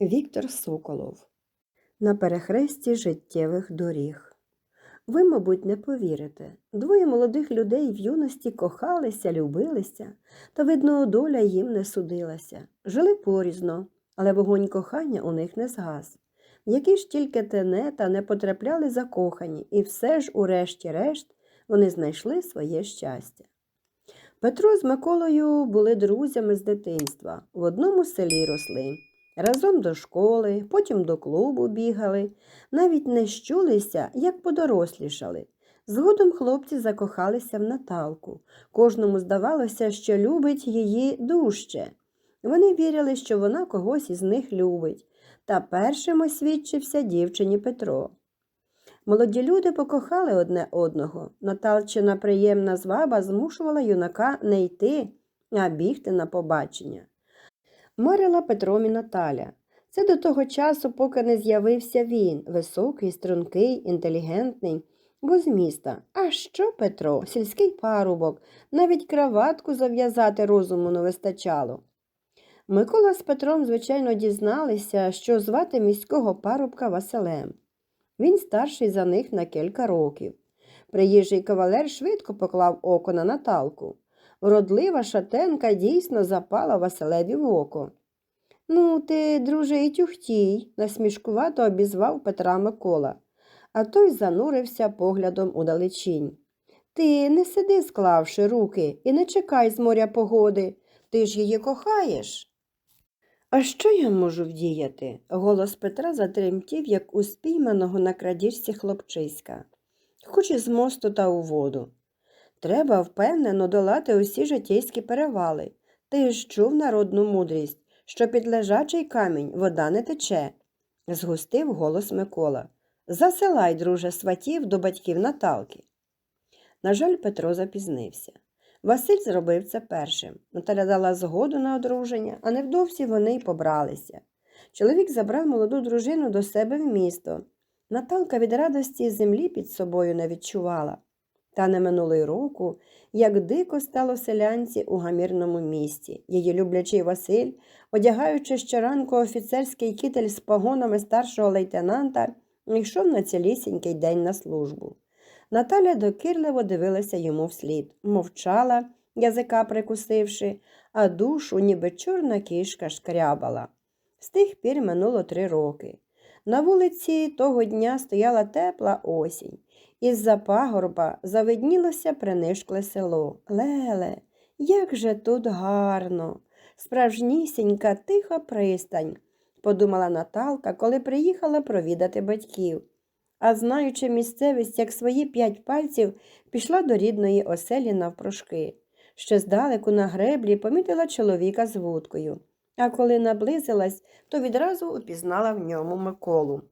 Віктор Соколов На перехресті життєвих доріг. Ви, мабуть, не повірите. Двоє молодих людей в юності кохалися, любилися, та, видно, доля їм не судилася. Жили порізно, але вогонь кохання у них не згас. Які ж тільки тенета не потрапляли закохані, і все ж, урешті-решт, вони знайшли своє щастя. Петро з Миколою були друзями з дитинства, в одному селі росли. Разом до школи, потім до клубу бігали, навіть не щулися, як подорослішали. Згодом хлопці закохалися в Наталку. Кожному здавалося, що любить її дужче. Вони вірили, що вона когось із них любить, та першим освідчився дівчині Петро. Молоді люди покохали одне одного. Наталчина приємна зваба змушувала юнака не йти, а бігти на побачення. Марила Петром і Наталя. Це до того часу, поки не з'явився він, високий, стрункий, інтелігентний, бо з міста. А що Петро, сільський парубок, навіть краватку зав'язати розуму не вистачало. Микола з Петром, звичайно, дізналися, що звати міського парубка Василем. Він старший за них на кілька років. Приїжджий кавалер швидко поклав око на Наталку. Вродлива шатенка дійсно запала Василеві в око. Ну, ти, друже, і тюхтій, насмішкувато обізвав Петра Микола, а той занурився поглядом у далечінь. Ти не сиди, склавши руки, і не чекай з моря погоди. Ти ж її кохаєш. А що я можу вдіяти? Голос Петра затремтів, як у спійманого на крадіжці хлопчиська, хоч і з мосту та у воду. Треба впевнено долати усі житейські перевали. Ти ж чув народну мудрість, що під лежачий камінь вода не тече, згустив голос Микола. Засилай, друже, сватів до батьків Наталки. На жаль, Петро запізнився. Василь зробив це першим. Наталя дала згоду на одруження, а невдовзі вони й побралися. Чоловік забрав молоду дружину до себе в місто. Наталка від радості землі під собою не відчувала. Та не минулий року, як дико стало селянці у гамірному місті. Її люблячий Василь, одягаючи щоранку офіцерський китель з погонами старшого лейтенанта, йшов на цілісінький день на службу. Наталя докірливо дивилася йому вслід, мовчала, язика прикусивши, а душу, ніби чорна кішка, шкрябала. З тих пір минуло три роки. На вулиці того дня стояла тепла осінь. Із-за пагорба завиднілося принишкле село. Леле, як же тут гарно, справжнісінька тиха пристань, подумала Наталка, коли приїхала провідати батьків. А знаючи місцевість, як свої п'ять пальців, пішла до рідної оселі навпрошки. Ще здалеку на греблі помітила чоловіка з вудкою, а коли наблизилась, то відразу упізнала в ньому Миколу.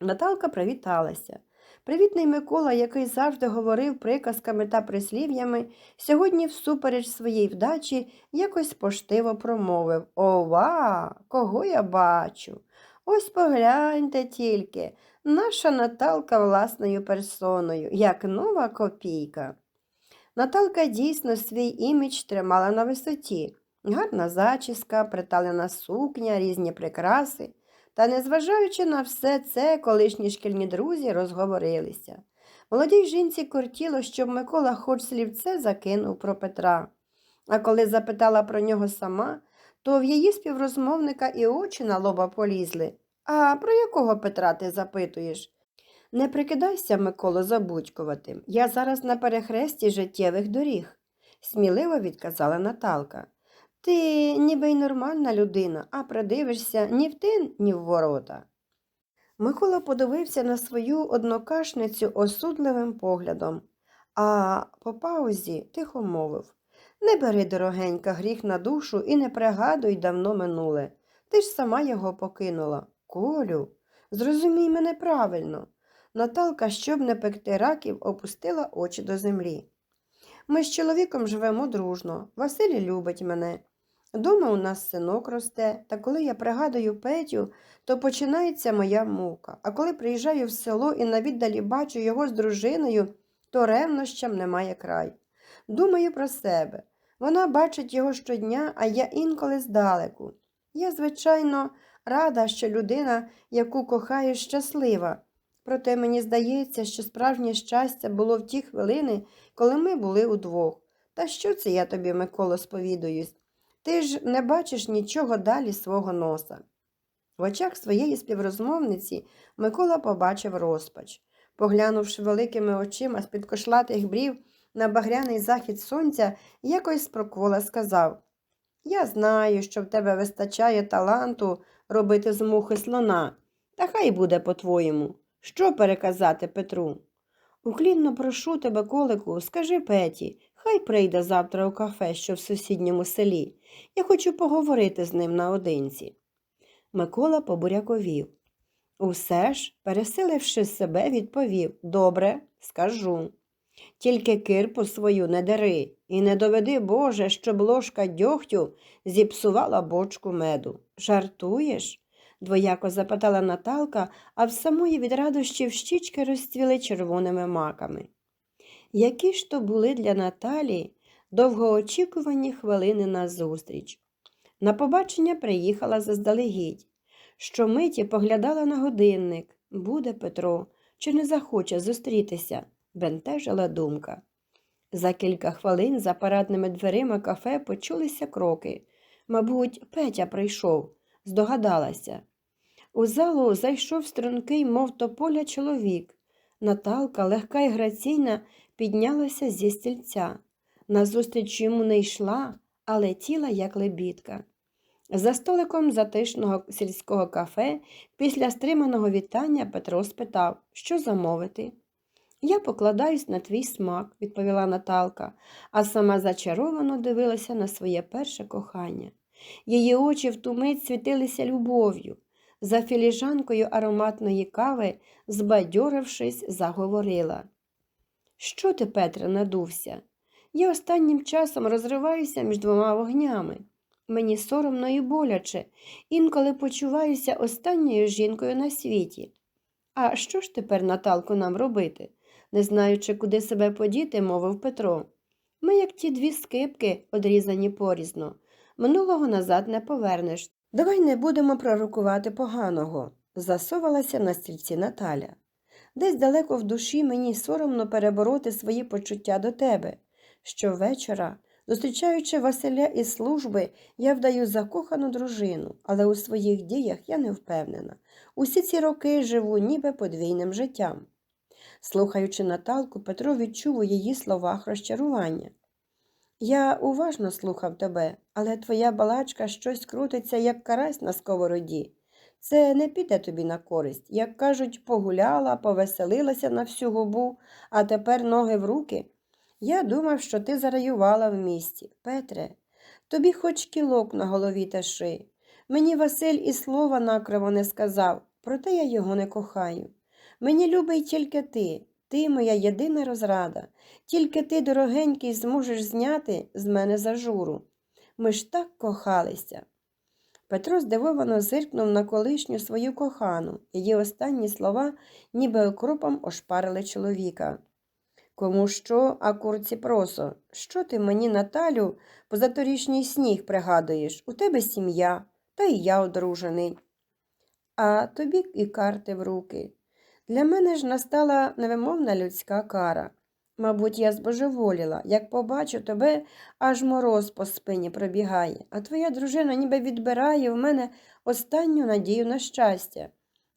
Наталка привіталася. Привітний Микола, який завжди говорив приказками та прислів'ями, сьогодні, всупереч своїй вдачі, якось поштиво промовив Ова, кого я бачу? Ось погляньте тільки, наша Наталка власною персоною, як нова копійка. Наталка дійсно свій імідж тримала на висоті. Гарна зачіска, приталена сукня, різні прикраси. Та, незважаючи на все це, колишні шкільні друзі розговорилися. Молодій жінці кортіло, щоб Микола хоч слівце закинув про Петра. А коли запитала про нього сама, то в її співрозмовника і очі на лоба полізли. А про якого Петра ти запитуєш? Не прикидайся, Миколо, забудькуватим. Я зараз на перехресті життєвих доріг, сміливо відказала Наталка. Ти ніби й нормальна людина, а придивишся ні в тин, ні в ворота. Микола подивився на свою однокашницю осудливим поглядом, а по паузі тихо мовив Не бери, дорогенька, гріх на душу і не пригадуй давно минуле. Ти ж сама його покинула. Колю, зрозумій мене правильно. Наталка, щоб не пекти раків, опустила очі до землі. Ми з чоловіком живемо дружно. Василь любить мене. Дома у нас синок росте, та коли я пригадую Петю, то починається моя мука. А коли приїжджаю в село і на віддалі бачу його з дружиною, то ревнощам немає край. Думаю про себе. Вона бачить його щодня, а я інколи здалеку. Я, звичайно, рада, що людина, яку кохаєш, щаслива. Проте мені здається, що справжнє щастя було в ті хвилини, коли ми були удвох. Та що це я тобі, Миколо, сповідуюсь? Ти ж не бачиш нічого далі свого носа. В очах своєї співрозмовниці Микола побачив розпач. Поглянувши великими очима з-під кошлатих брів на багряний захід сонця, якось спроквола сказав Я знаю, що в тебе вистачає таланту робити з мухи слона, та хай буде по-твоєму. Що переказати Петру? Уклінно прошу тебе, колику, скажи Петі, хай прийде завтра у кафе, що в сусідньому селі. Я хочу поговорити з ним наодинці. Микола побуряковів. Усе ж, пересиливши себе, відповів Добре, скажу. Тільки кирпу свою не дари, і не доведи, Боже, щоб ложка дьогтю зіпсувала бочку меду. Жартуєш? двояко запитала Наталка, а в самої від радощів щічки розцвіли червоними маками. Які ж то були для Наталі довгоочікувані хвилини на зустріч. На побачення приїхала заздалегідь. Щомиті поглядала на годинник. Буде Петро, чи не захоче зустрітися, бентежила думка. За кілька хвилин за парадними дверима кафе почулися кроки. Мабуть, Петя прийшов, здогадалася. У залу зайшов стрункий, мов тополя, чоловік. Наталка, легка і граційна, піднялася зі стільця. Назустріч йому не йшла, а летіла, як лебідка. За столиком затишного сільського кафе після стриманого вітання Петро спитав, що замовити. Я покладаюсь на твій смак, відповіла Наталка, а сама зачаровано дивилася на своє перше кохання. Її очі в ту мить світилися любов'ю. За філіжанкою ароматної кави, збадьорившись, заговорила. Що ти, Петре, надувся? Я останнім часом розриваюся між двома вогнями. Мені соромно і боляче, інколи почуваюся останньою жінкою на світі. А що ж тепер, Наталко, нам робити? Не знаючи, куди себе подіти, мовив Петро. Ми, як ті дві скипки, одрізані порізно. Минулого назад не повернеш. Давай не будемо пророкувати поганого, засовалася на стільці Наталя. Десь далеко в душі мені соромно перебороти свої почуття до тебе. Щовечора, зустрічаючи Василя із служби, я вдаю закохану дружину, але у своїх діях я не впевнена. Усі ці роки живу ніби подвійним життям. Слухаючи Наталку, Петро відчув у її словах розчарування. Я уважно слухав тебе, але твоя балачка щось крутиться, як карась на сковороді. Це не піде тобі на користь. Як кажуть, погуляла, повеселилася на всю губу, а тепер ноги в руки. Я думав, що ти зараювала в місті. Петре, тобі хоч кілок на голові таши. Мені Василь і слова накриво не сказав, проте я його не кохаю. Мені любий тільки ти, ти моя єдина розрада, тільки ти, дорогенький, зможеш зняти з мене зажуру. Ми ж так кохалися. Петро здивовано зиркнув на колишню свою кохану. Її останні слова, ніби окропом ошпарили чоловіка. Кому що, а курці просо, що ти мені, Наталю, позаторішній сніг пригадуєш? У тебе сім'я, та й я одружений. А тобі і карти в руки. Для мене ж настала невимовна людська кара. Мабуть, я збожеволіла, як побачу тебе, аж мороз по спині пробігає, а твоя дружина ніби відбирає в мене останню надію на щастя.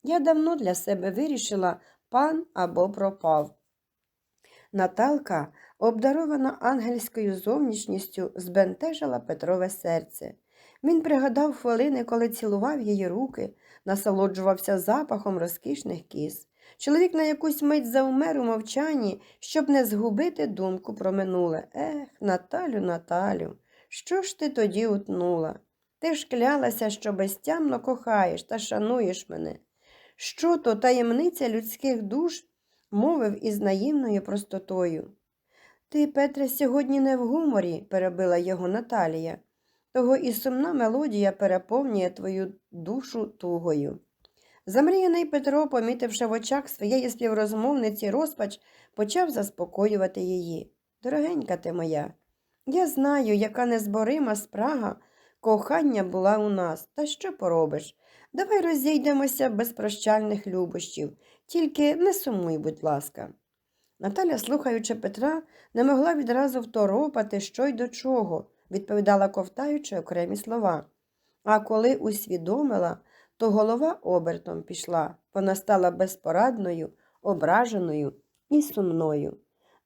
Я давно для себе вирішила пан або пропав. Наталка, обдарована ангельською зовнішністю, збентежила Петрове серце. Він пригадав хвилини, коли цілував її руки, насолоджувався запахом розкішних кіз. Чоловік на якусь мить завмер у мовчанні, щоб не згубити думку про минуле. Ех, Наталю, Наталю, що ж ти тоді утнула? Ти ж клялася, що безтямно кохаєш та шануєш мене. Що то таємниця людських душ мовив із наївною простотою. Ти, Петре, сьогодні не в гуморі, перебила його Наталія. Того і сумна мелодія переповнює твою душу тугою. Замріяний Петро, помітивши в очах своєї співрозмовниці розпач, почав заспокоювати її. Дорогенька ти моя, я знаю, яка незборима спрага кохання була у нас, та що поробиш? Давай розійдемося без прощальних любощів, тільки не сумуй, будь ласка. Наталя, слухаючи Петра, не могла відразу второпати, що й до чого, відповідала ковтаючи окремі слова. А коли усвідомила, то голова обертом пішла, вона стала безпорадною, ображеною і сумною.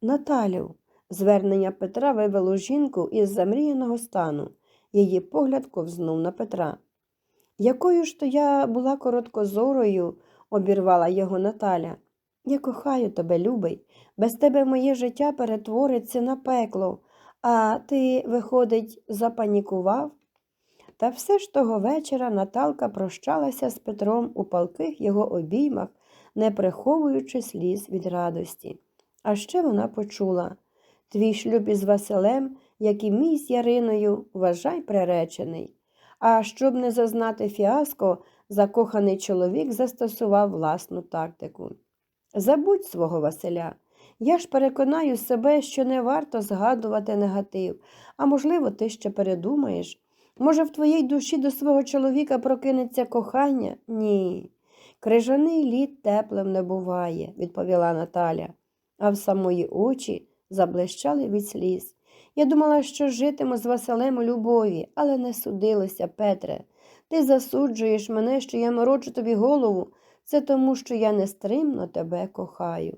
Наталю, звернення Петра вивело жінку із замріяного стану. Її погляд ковзнув на Петра. Якою ж то я була короткозорою, обірвала його Наталя. Я кохаю тебе, любий, без тебе моє життя перетвориться на пекло, а ти, виходить, запанікував? Та все ж того вечора Наталка прощалася з Петром у палких його обіймах, не приховуючи сліз від радості. А ще вона почула твій шлюб із Василем, як і мій з Яриною, вважай приречений. А щоб не зазнати фіаско, закоханий чоловік застосував власну тактику. Забудь свого Василя. Я ж переконаю себе, що не варто згадувати негатив, а можливо, ти ще передумаєш. Може, в твоїй душі до свого чоловіка прокинеться кохання? Ні. Крижаний лід теплим не буває, відповіла Наталя, а в самої очі заблищали від сліз. Я думала, що житиму з Василем у любові, але не судилося, Петре. Ти засуджуєш мене, що я морочу тобі голову. Це тому, що я нестримно тебе кохаю.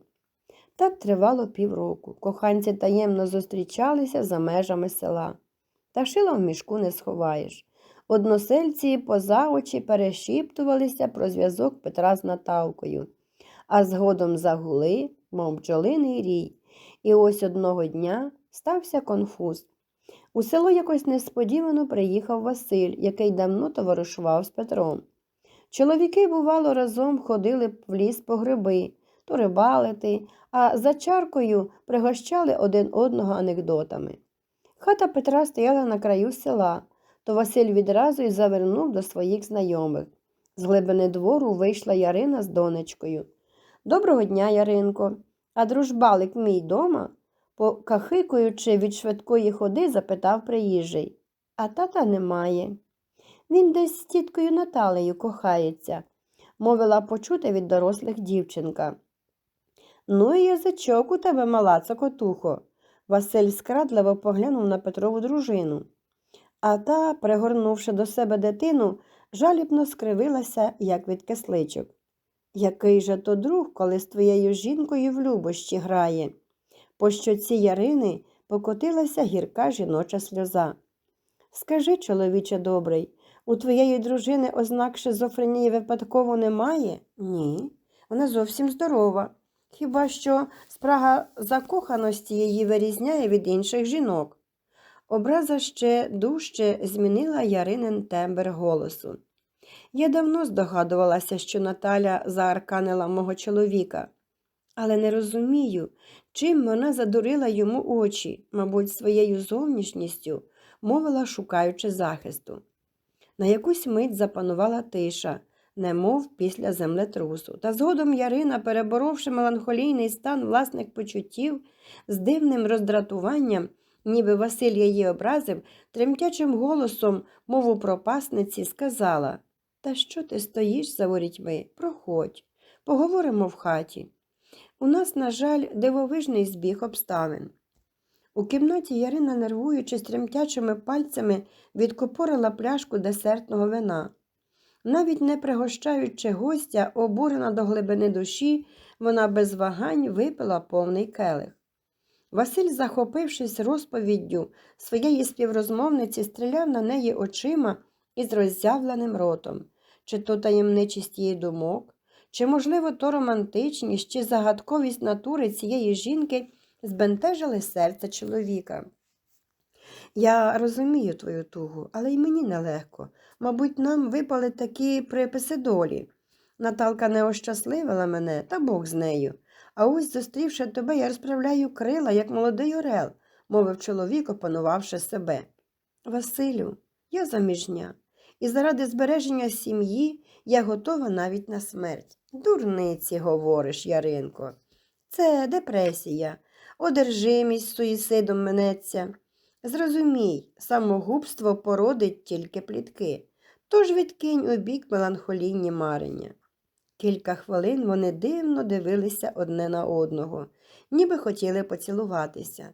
Так тривало півроку. Коханці таємно зустрічалися за межами села. Та шила в мішку не сховаєш. Односельці поза очі перешіптувалися про зв'язок Петра з Наталкою, а згодом загули, мов бджолиний рій. І ось одного дня стався конфуз. У село якось несподівано приїхав Василь, який давно товаришував з Петром. Чоловіки, бувало, разом ходили в ліс по гриби, то рибалити, а за чаркою пригощали один одного анекдотами. Хата Петра стояла на краю села, то Василь відразу й завернув до своїх знайомих. З глибини двору вийшла Ярина з донечкою. Доброго дня, Яринко. А дружбалик мій дома? Покахикуючи від швидкої ходи, запитав приїжджий. А тата немає. Він десь з тіткою Наталею кохається, мовила почути від дорослих дівчинка. Ну і язичок у тебе, мала цокотухо. Василь скрадливо поглянув на Петрову дружину. А та, пригорнувши до себе дитину, жалібно скривилася, як від кисличок. Який же то друг, коли з твоєю жінкою в любощі грає? По щоці Ярини покотилася гірка жіноча сльоза. Скажи, чоловіче добрий, у твоєї дружини ознак шизофренії випадково немає? Ні, вона зовсім здорова. Хіба що спрага закоханості її вирізняє від інших жінок. Образа ще дужче змінила Яринин тембр голосу. Я давно здогадувалася, що Наталя заарканила мого чоловіка, але не розумію, чим вона задурила йому очі, мабуть, своєю зовнішністю, мовила, шукаючи захисту. На якусь мить запанувала тиша, немов після землетрусу. Та згодом Ярина, переборовши меланхолійний стан власних почуттів, з дивним роздратуванням, ніби Василь її образив, тремтячим голосом, мову пропасниці, сказала Та що ти стоїш за ворітьми? Проходь, поговоримо в хаті. У нас, на жаль, дивовижний збіг обставин. У кімнаті Ярина, нервуючись тремтячими пальцями, відкопорила пляшку десертного вина. Навіть не пригощаючи гостя, обурена до глибини душі, вона без вагань випила повний келих. Василь, захопившись розповіддю своєї співрозмовниці, стріляв на неї очима із роззявленим ротом, чи то таємничість її думок, чи, можливо, то романтичність, чи загадковість натури цієї жінки збентежили серце чоловіка. Я розумію твою тугу, але й мені нелегко. Мабуть, нам випали такі приписи долі. Наталка не ощасливила мене, та Бог з нею. А ось, зустрівши тебе, я розправляю крила, як молодий орел, мовив чоловік, опанувавши себе. Василю, я заміжня, і заради збереження сім'ї я готова навіть на смерть. Дурниці, говориш, Яринко. Це депресія, одержимість суїсидом минеться. Зрозумій, самогубство породить тільки плітки. Тож відкинь у бік меланхолійні марення. Кілька хвилин вони дивно дивилися одне на одного, ніби хотіли поцілуватися.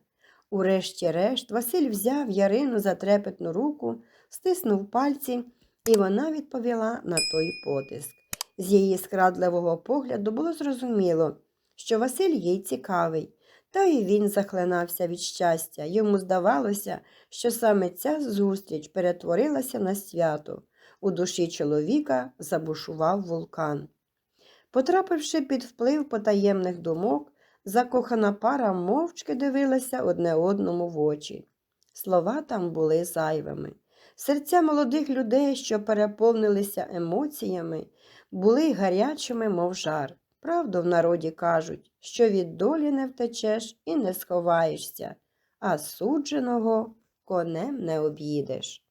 Урешті-решт Василь взяв Ярину за трепетну руку, стиснув пальці, і вона відповіла на той потиск. З її скрадливого погляду було зрозуміло, що Василь їй цікавий, та й він захлинався від щастя. Йому здавалося, що саме ця зустріч перетворилася на свято. У душі чоловіка забушував вулкан. Потрапивши під вплив потаємних думок, закохана пара мовчки дивилася одне одному в очі. Слова там були зайвими. Серця молодих людей, що переповнилися емоціями, були гарячими, мов жар. Правду в народі кажуть, що від долі не втечеш і не сховаєшся, а судженого конем не об'їдеш.